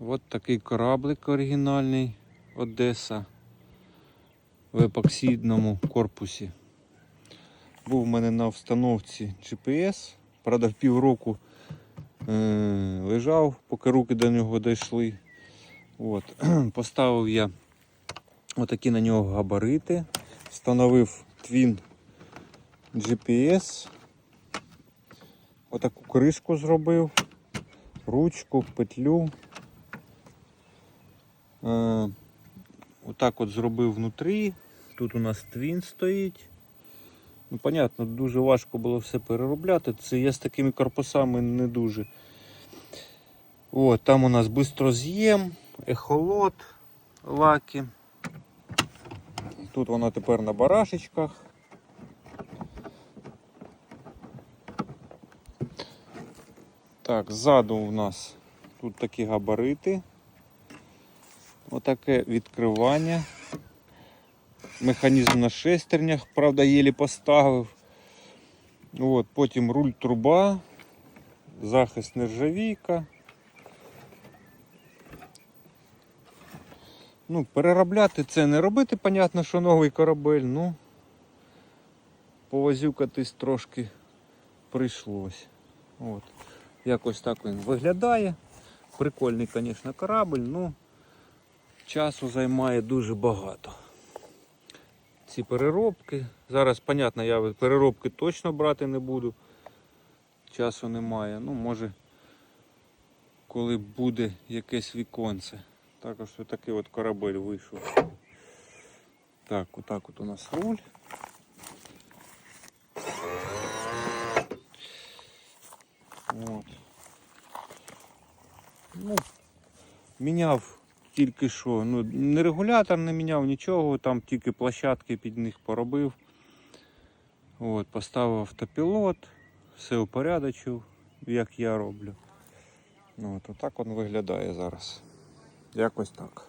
От такий кораблик оригінальний Одеса в епоксидному корпусі. Був у мене на встановці GPS. Правда, в півроку е, лежав, поки руки до нього дійшли. От. Поставив я отакі на нього габарити. Встановив твін GPS. Отаку кришку зробив, ручку, петлю. Е, отак от зробив внутрі. Тут у нас твін стоїть. Ну, понятно, дуже важко було все переробляти. Це я з такими корпусами не дуже. От, там у нас бистроз'єм, ехолот, лаки. Тут вона тепер на барашечках. Так, ззаду у нас тут такі габарити. Отаке відкривання. Механізм на шестернях, правда, єлі поставив. От, потім руль труба, захист нержавійка. Ну, переробляти це не робити, понятно, що новий корабель, ну повозюкатись трошки прийшлось. От. Якось так він виглядає. Прикольний, звісно, корабль, ну часу займає дуже багато. Ці переробки. Зараз, понятно, я переробки точно брати не буду. Часу немає. Ну, може, коли буде якесь віконце. Також такий от корабель вийшов. Так, отак от у нас руль. От. Ну, міняв тільки що. Ну, не регулятор не міняв нічого, там тільки площадки під них поробив. От, поставив автопілот, все упорядочив, як я роблю. От, отак він виглядає зараз. Якось так.